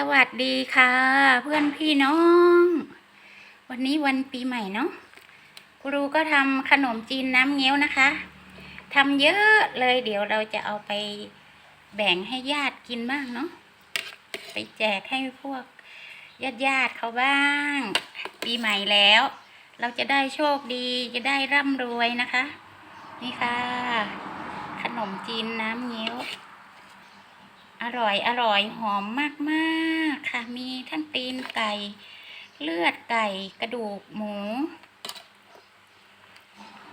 สวัสดีค่ะ เพื่อนพี่น้อง วันนี้วันปีใหม่เนาะครูก็ทำขนมจีนน้ำเงี้ยวนะคะทำเยอะเลยเดี๋ยวเราจะเอาไปแบ่งให้ญาติกินบ้างเนาะไปแจกให้พวกญาติญาติเขาบ้าง ปีใหม่แล้ว เราจะได้โชคดีจะได้ร่ำรวยนะคะ นี่ค่ะ ขนมจีนน้ำเงี้ยว อร่อยอร่อยหอมมากๆค่ะ มีทั้งตีนไก่ เลือดไก่กระดูกหมู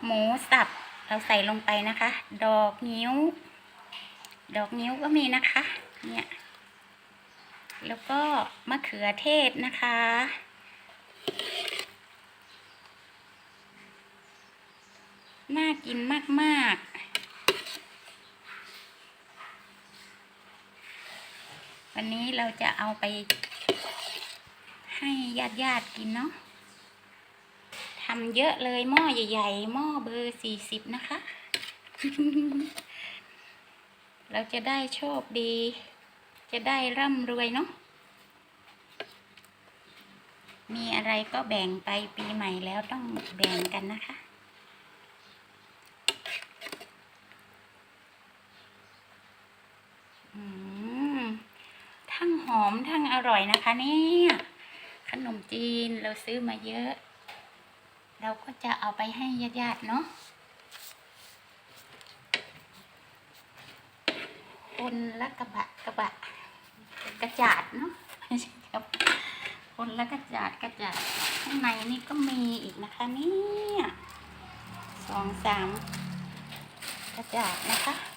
หมูสับเราใส่ลงไปนะคะ ดอกนิ้ว ดอกนิ้วก็มีนะคะ เนี่ย แล้วก็มะเขือเทศนะคะน่ากินมาก ๆ วันนี้เราจะเอาไป ให้ญาติญาติกินเนาะทำเยอะเลยหม้อใหญ่ๆหม้อเบอร์สี่สิบนะคะ เราจะได้โชคดี จะได้ร่ำรวยเนาะมีอะไรก็แบ่งไปปีใหม่แล้วต้องแบ่งกันนะคะ อืม ทั้งห อมทั้งอร่อยนะคะเนี่ยขนมจีนเราซื้อมาเยอะ เราก็จะเอาไปให้ญาติๆเนาะคนละกระบะกระบะกระจาดเนาะครับคนละกระจาดกระจาดข้างในนี่ก็มีอีกนะคะเนี่ยสองสามกระจาดนะคะ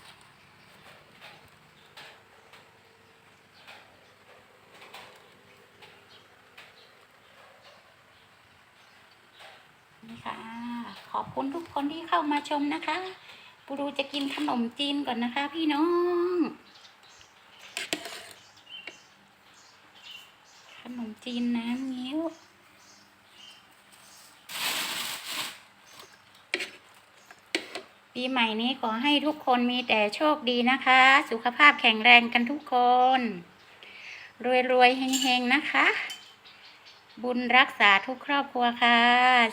นี่ค่ะ ขอบคุณทุกคนที่เข้ามาชมนะคะปูรูจะกินขนมจีนก่อนนะคะ พี่น้อง ขนมจีนน้ำเงี้ยวปีใหม่นี้ขอให้ทุกคนมีแต่โชคดีนะคะ สุขภาพแข็งแรงกันทุกคน รวยๆเฮงๆนะคะ บุญรักษาทุกครอบครัวค่ะ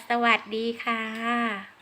สวัสดีค่ะ